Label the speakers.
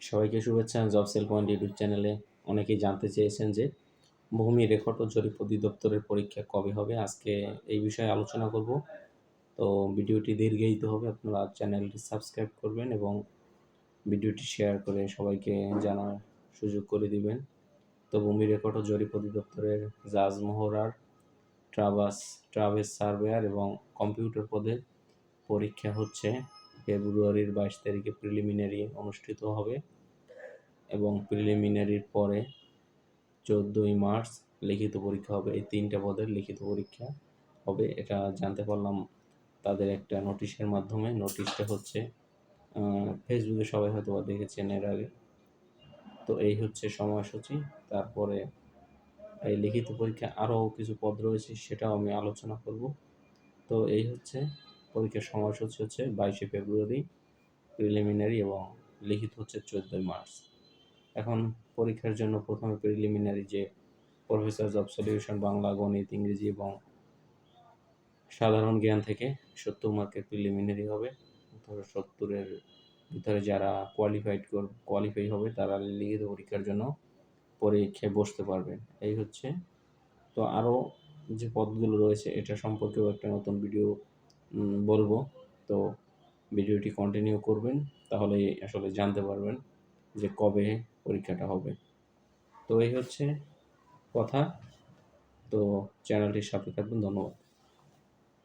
Speaker 1: সবাইকে শুভেচ্ছা job sell point YouTube চ্যানেলে অনেকেই জানতে চেয়েছেন যে ভূমি রেকর্ড ও জরিপ অধিদপ্তরের পরীক্ষা কবে হবে? আজকে এই বিষয়ে আলোচনা করব। তো ভিডিওটি দীর্ঘায়িত হবে, আপনারা চ্যানেলটি সাবস্ক্রাইব করবেন এবং ভিডিওটি শেয়ার করে সবাইকে জানার সুযোগ করে দিবেন। তো ভূমি রেকর্ড ও জরিপ অধিদপ্তরের জাজ মোহরার ট্রাভাস, ট্রাভেস সার্ভেয়ার এবং কম্পিউটার পদের পরীক্ষা হচ্ছে। ফেব্রুয়ারির বাইশ তারিখে প্রিলিমিনারি অনুষ্ঠিত হবে এবং প্রিলিমিনারির পরে চোদ্দোই মার্চ লিখিত পরীক্ষা হবে। এই তিনটা পদের লিখিত পরীক্ষা হবে। এটা জানতে পারলাম তাদের একটা নোটিশের মাধ্যমে। নোটিশটা হচ্ছে ফেসবুকে সবাই হয়তো দেখেছেন এর আগে। তো এই হচ্ছে সময়সূচি। তারপরে এই লিখিত পরীক্ষা আরও কিছু পদ রয়েছে, সেটাও আমি আলোচনা করব। তো এই হচ্ছে পরীক্ষার সময়সূচি হচ্ছে বাইশে ফেব্রুয়ারি প্রিলিমিনারি এবং লিখিত হচ্ছে চোদ্দোই মার্চ। এখন পরীক্ষার জন্য প্রথমে প্রিলিমিনারি যে প্রফেসর অফ সলিউশন বাংলা, গণিত, ইংরেজি এবং সাধারণ জ্ঞান থেকে সত্তর মার্কের প্রিলিমিনারি হবে। ধরো সত্তরের ভিতরে যারা কোয়ালিফাইড কোয়ালিফাই হবে, তারা লিখিত পরীক্ষার জন্য পরীক্ষায় বসতে পারবেন। এই হচ্ছে। তো আরও যে পদগুলো রয়েছে, এটা সম্পর্কেও একটা নতুন ভিডিও বলব। তো ভিডিওটি কন্টিনিউ করবেন, তাহলে আসলে জানতে পারবেন যে কবে পরীক্ষাটা হবে। তো এই হচ্ছে কথা। তো চ্যানেলটির সাথে থাকবেন, ধন্যবাদ।